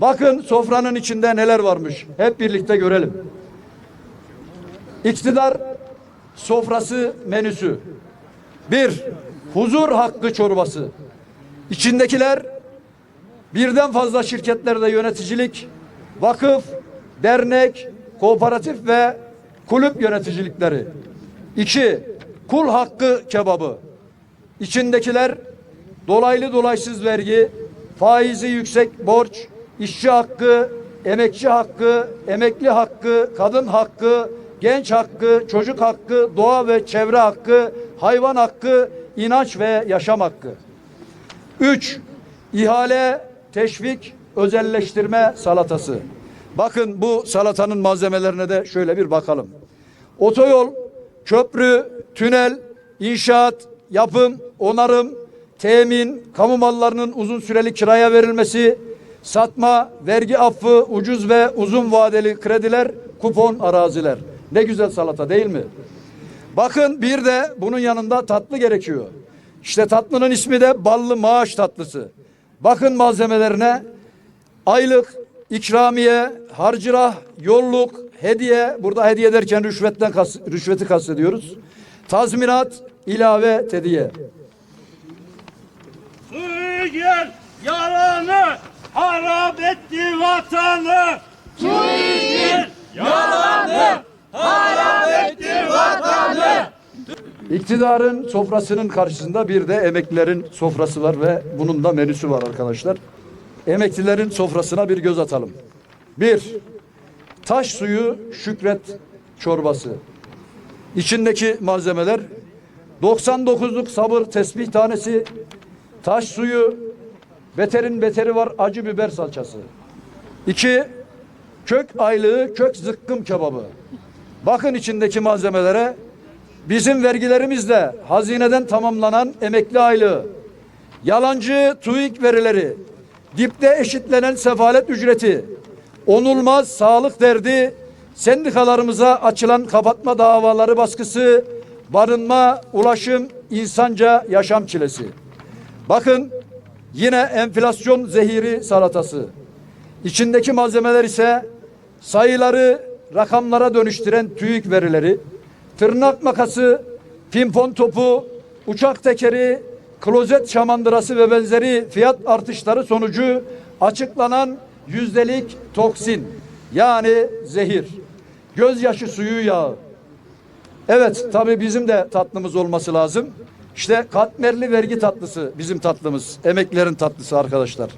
Bakın sofranın içinde neler varmış. Hep birlikte görelim. İktidar sofrası menüsü. Bir, huzur hakkı çorbası. İçindekiler birden fazla şirketlerde yöneticilik, vakıf, dernek, kooperatif ve kulüp yöneticilikleri. İki, kul hakkı kebabı. İçindekiler dolaylı dolaysız vergi, faizi yüksek borç, işçi hakkı, emekçi hakkı, emekli hakkı, kadın hakkı, genç hakkı, çocuk hakkı, doğa ve çevre hakkı, hayvan hakkı, inanç ve yaşam hakkı. Üç, ihale, teşvik, özelleştirme salatası. Bakın bu salatanın malzemelerine de şöyle bir bakalım. Otoyol, köprü, tünel, inşaat, yapım, onarım, temin, kamu mallarının uzun süreli kiraya verilmesi, satma, vergi affı, ucuz ve uzun vadeli krediler, kupon araziler. Ne güzel salata değil mi? Bakın bir de bunun yanında tatlı gerekiyor. İşte tatlının ismi de ballı maaş tatlısı. Bakın malzemelerine aylık, ikramiye, harcırah, yolluk, hediye, burada hediye derken rüşvetten kas, rüşveti kastediyoruz. Tazminat, ilave tediye. Suriye yalanı harap etti vatanı. Suriye yalanı harap etti vatanı. İktidarın sofrasının karşısında bir de emeklilerin sofrası var ve bunun da menüsü var arkadaşlar. Emeklilerin sofrasına bir göz atalım. Bir, taş suyu şükret çorbası. İçindeki malzemeler 99'luk sabır tesbih tanesi, taş suyu, beterin beteri var acı biber salçası. İki, kök aylığı, kök zıkkım kebabı. Bakın içindeki malzemelere bizim vergilerimizle hazineden tamamlanan emekli aylığı, yalancı TÜİK verileri, dipte eşitlenen sefalet ücreti, onulmaz sağlık derdi, sendikalarımıza açılan kapatma davaları baskısı, barınma, ulaşım, insanca yaşam çilesi. Bakın yine enflasyon zehiri salatası. İçindeki malzemeler ise sayıları rakamlara dönüştüren TÜİK verileri, tırnak makası, pimpon topu, uçak tekeri, klozet şamandırası ve benzeri fiyat artışları sonucu açıklanan yüzdelik toksin yani zehir, gözyaşı suyu yağı. Evet tabii bizim de tatlımız olması lazım. İşte katmerli vergi tatlısı bizim tatlımız, emeklilerin tatlısı arkadaşlar.